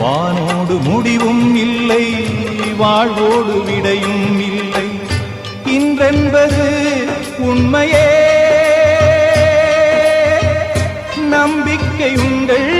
வானோடு முடிவும் இல்லை வாழ்வோடு விடையும் இல்லை. இன்றென்பது உண்மையே. நம்பிக்கை உங்கள்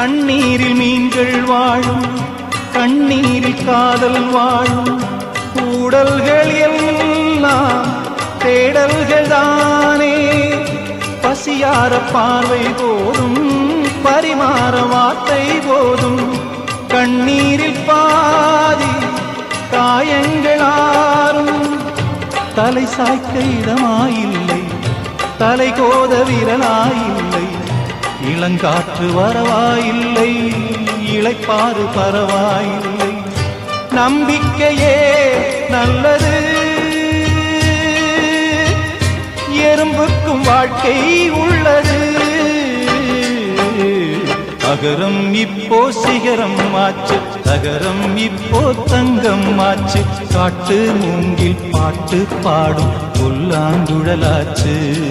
தண்ணீரில் மீன்கள் வாழும் கண்ணீரில் காதல் வாழும். கூடல்கள் எல்லாம் தேடல்கள் தானே. பசியார பார்வை போதும் பரிமாற வார்த்தை போதும். கண்ணீரில் பாதி காயங்களாரும் தலை சாய்க்க இடமாயில்லை தலை கோத விரலாயில்லை. இளங்காற்று வரவாயில்லை இழைப்பாறு பரவாயில்லை. நம்பிக்கையே நல்லது. எறும்புக்கும் வாழ்க்கை உள்ளது. அகரம் இப்போ சிகரம் ஆச்சு தகரம் இப்போ தங்கம் ஆச்சு. காட்டு மூங்கில் பாட்டு பாடும் புல்லாங்குழலாச்சு.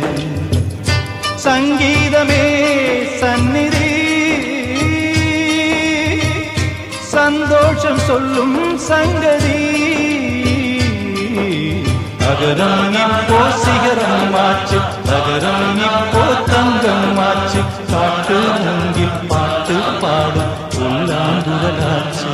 சங்கீதமே சந்நிதி சந்தோஷம் சொல்லும் சங்கதி. அகரம் போ சிகரம் ஆச்சு அகரம் போ தங்கம் ஆச்சு காட்டு நங்கில் பாட்டு பாடும் புல்லாங்குழலாச்சு